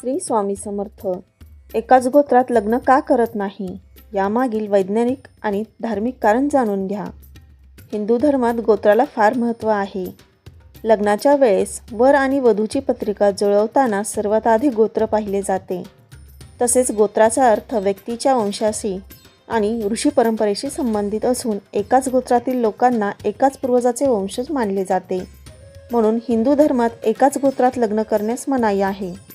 श्री स्वामी समर्थ. एकाच गोत्रात लग्न का करत नाही? यामागील वैज्ञानिक आणि धार्मिक कारण जाणून घ्या. हिंदू धर्मात गोत्राला फार महत्त्व आहे. लग्नाच्या वेळेस वर आणि वधूची पत्रिका जुळवताना सर्वात आधी गोत्र पाहिले जाते. तसेच गोत्राचा अर्थ व्यक्तीच्या वंशाशी आणि ऋषी परंपरेशी संबंधित असून एकाच गोत्रातील लोकांना एकाच पूर्वजाचे वंशज मानले जाते. म्हणून हिंदू धर्मात एकाच गोत्रात लग्न करण्यास मनाई आहे.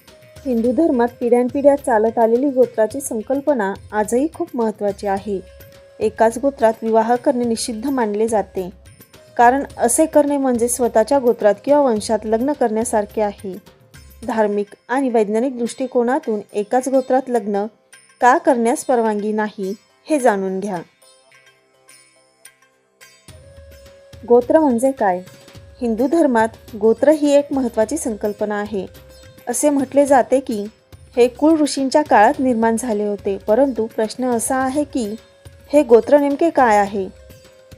हिंदू धर्मात पिढ्यानपिढ्या चालत आलेली गोत्राची संकल्पना आजही खूप महत्त्वाची आहे. एकाच गोत्रात विवाह करणे निषिद्ध मानले जाते. कारण असे करणे म्हणजे स्वतःच्या गोत्रात किंवा वंशात लग्न करण्यासारखे आहे. धार्मिक आणि वैज्ञानिक दृष्टिकोनातून एकाच गोत्रात लग्न का करण्यास परवानगी नाही हे जाणून घ्या. गोत्र म्हणजे काय? हिंदू धर्मात गोत्र ही एक महत्त्वाची संकल्पना आहे. असे म्हटले जाते की हे कुळ ऋषींच्या काळात निर्माण झाले होते. परंतु प्रश्न असा आहे की हे गोत्र नेमके काय आहे?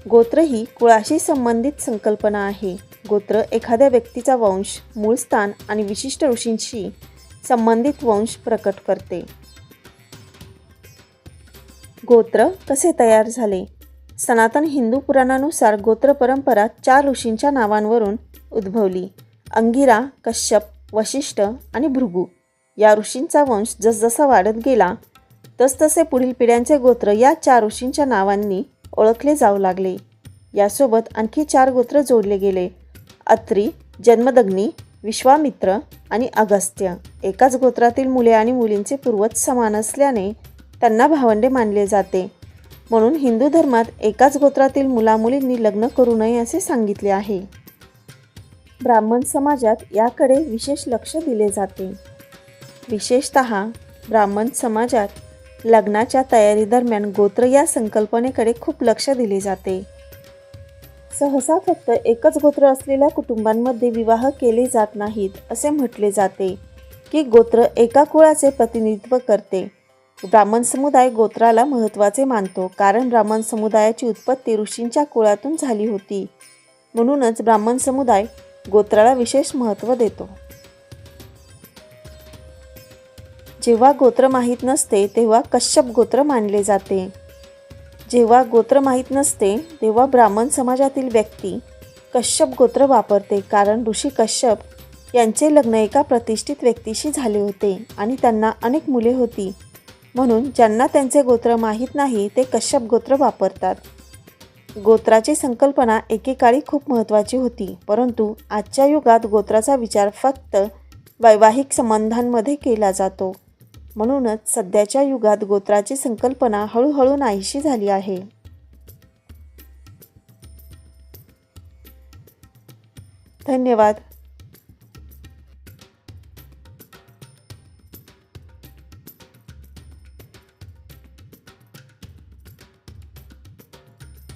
गोत्र ही कुळाशी संबंधित संकल्पना आहे. गोत्र एखाद्या व्यक्तीचा वंश मूळ स्थान आणि विशिष्ट ऋषींशी संबंधित वंश प्रकट करते. गोत्र कसे तयार झाले? सनातन हिंदू पुराणानुसार गोत्र परंपरा चार ऋषींच्या नावांवरून उद्भवली. अंगिरा कश्यप वशिष्ठ आणि भृगू. या ऋषींचा वंश जसजसा वाढत गेला तसतसे पुढील पिढ्यांचे गोत्र या चार ऋषींच्या नावांनी ओळखले जाऊ लागले. यासोबत आणखी चार गोत्र जोडले गेले अत्री जन्मदग्नी विश्वामित्र आणि अगस्त्य. एकाच गोत्रातील मुले आणि मुलींचे पूर्वज समान असल्याने त्यांना भावंडे मानले जाते. म्हणून हिंदू धर्मात एकाच गोत्रातील मुलामुलींनी लग्न करू नये असे सांगितले आहे. ब्राह्मण समाजात याकडे विशेष लक्ष दिले जाते. विशेषत ब्राह्मण समाजात लग्नाच्या तयारीदरम्यान गोत्र या संकल्पनेकडे खूप लक्ष दिले जाते. सहसा फक्त एकच गोत्र असलेल्या कुटुंबांमध्ये विवाह केले जात नाहीत असे म्हटले जाते की गोत्र एका कुळाचे प्रतिनिधित्व करते. ब्राह्मण समुदाय गोत्राला महत्त्वाचे मानतो कारण ब्राह्मण समुदायाची उत्पत्ती ऋषींच्या कुळातून झाली होती. म्हणूनच ब्राह्मण समुदाय गोत्राला विशेष महत्त्व देतो. जेव्हा गोत्र माहीत नसते तेव्हा कश्यप गोत्र मानले जाते. जेव्हा गोत्र माहीत नसते तेव्हा ब्राह्मण समाजातील व्यक्ती कश्यप गोत्र वापरते कारण ऋषी कश्यप यांचे लग्न एका प्रतिष्ठित व्यक्तीशी झाले होते आणि त्यांना अनेक मुले होती. म्हणून ज्यांना त्यांचे गोत्र माहीत नाही ते कश्यप गोत्र वापरतात. गोत्राची संकल्पना एकेकाळी खूप महत्त्वाची होती परंतु आजच्या युगात गोत्राचा विचार फक्त वैवाहिक संबंधांमध्ये केला जातो. म्हणूनच सध्याच्या युगात गोत्राची संकल्पना हळूहळू नाहीशी झाली आहे. धन्यवाद.